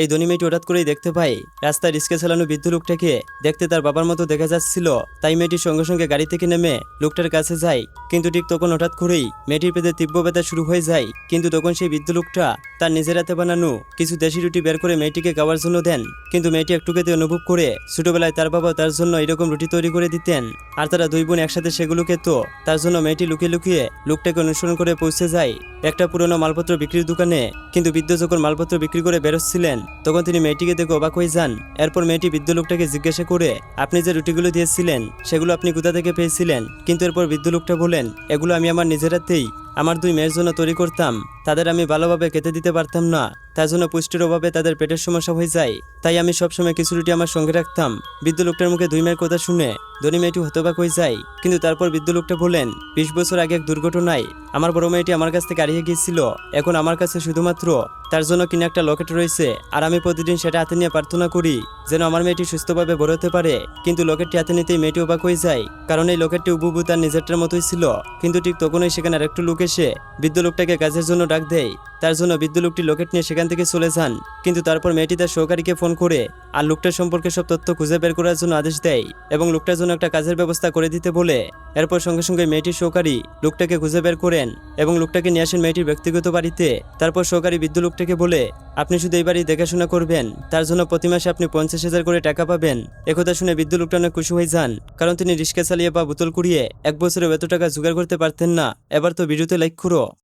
এই ধনী মেয়েটি হঠাৎ করেই দেখতে পাই রাস্তায় রিস্কে চালানো বৃদ্ধ লোকটাকে দেখতে তার বাবার মতো দেখা যাচ্ছিল। তাই মেয়েটি সঙ্গে সঙ্গে গাড়ি থেকে নেমে লোকটার কাছে যায়। কিন্তু ঠিক তখন হঠাৎ করেই মেয়েটির পেটে তীব্র ব্যথা শুরু হয়ে যায়। কিন্তু তখন সেই বৃদ্ধ লোকটা তার নিজের হাতে বানানো কিছু দেশি রুটি বের করে মেয়েটিকে খাওয়ার জন্য দেন। কিন্তু মেয়েটি একটু খেতে অনুভব করে ছোটবেলায় তার বাবা তার জন্য এরকম রুটি তৈরি করে দিতেন। আর তারা দুই বোন একসাথে সেগুলো খেত। তার জন্য মেয়েটি লুকিয়ে লুকিয়ে লোকটাকে অনুসরণ করে পৌঁছে যায়। একটা পুরনো মালপত্র বিক্রির দোকানে। কিন্তু বৃদ্ধ যখন মালপত্র বিক্রি করে বেরোচ্ছিলেন তখন তিনি মেয়েটিকে দেখে অবাক হয়ে যান। এরপর মেয়েটি বৃদ্ধ লোকটাকে জিজ্ঞাসা করে, আপনি যে রুটিগুলো দিয়েছিলেন, সেগুলো আপনি কোথা থেকে পেয়েছিলেন? কিন্তু এরপর বৃদ্ধ লোকটা বলেন এগুলো আমি আমার নিজের হাতেই, আমার দুই মেয়ের জন্য তৈরি করতাম। তাদের আমি ভালোভাবে খেতে দিতে পারতাম না। তার জন্য পুষ্টির অভাবে তাদের পেটের সমস্যা হয়ে যায়। তাই আমি সবসময় কিছু রুটি আমার সঙ্গে রাখতাম। বৃদ্ধ লোকটার মুখে দুই মেয়ের কথা শুনে ধনী মেয়েটি হতবাক হয়ে যায়। কিন্তু তারপর বৃদ্ধ লোকটা বলেন বিশ বছর আগে এক দুর্ঘটনায় আমার বড় মেয়েটি আমার কাছ থেকে হারিয়ে গিয়েছিল। এখন আমার কাছে শুধুমাত্র তার জন্য কিনা একটা লকেট রয়েছে। আর আমি প্রতিদিন সেটা হাতে নিয়ে প্রার্থনা করি যেন আমার মেয়েটি সুস্থভাবে বড় হতে পারে। কিন্তু লকেটটি হাতে নিতেই মেয়েটি অবাক হয়ে যায়। কারণ এই লকেটটি উবুবু তার নিজেরটার মতোই ছিল। কিন্তু ঠিক তখনই সেখানে আরেকটু লোক এসে বৃদ্ধ লোকটাকে কাজের জন্য ডাক দেয়। তার জন্য বৃদ্ধ লোকটি লকেট নিয়ে সেখান থেকে চলে যান। কিন্তু তারপর মেয়েটি তার সহকারীকে ফোন করে আর লোকটার সম্পর্কে সব তথ্য খুঁজে বের করার জন্য আদেশ দেয় এবং লোকটার জন্য একটা কাজের ব্যবস্থা করে দিতে বলে। এরপর সঙ্গে সঙ্গে মেয়েটির সহকারী লোকটাকে খুঁজে বের করেন এবং লোকটাকে নিয়ে আসেন মেয়েটির ব্যক্তিগত বাড়িতে। তারপর সহকারী বৃদ্ধ লোকটাকে বলে, আপনি শুধু এই বাড়ি দেখাশোনা করবেন। তার জন্য প্রতি মাসে আপনি পঞ্চাশ হাজার করে টাকা পাবেন। একথা শুনে বৃদ্ধ লোকটা অনেক খুশি হয়ে যান, কারণ তিনি রিক্সা চালিয়ে বা বোতল কুড়িয়ে এক বছরে এত টাকা জোগাড় করতে পারতেন না। এবার তো ভিডিওতে লাইক করো।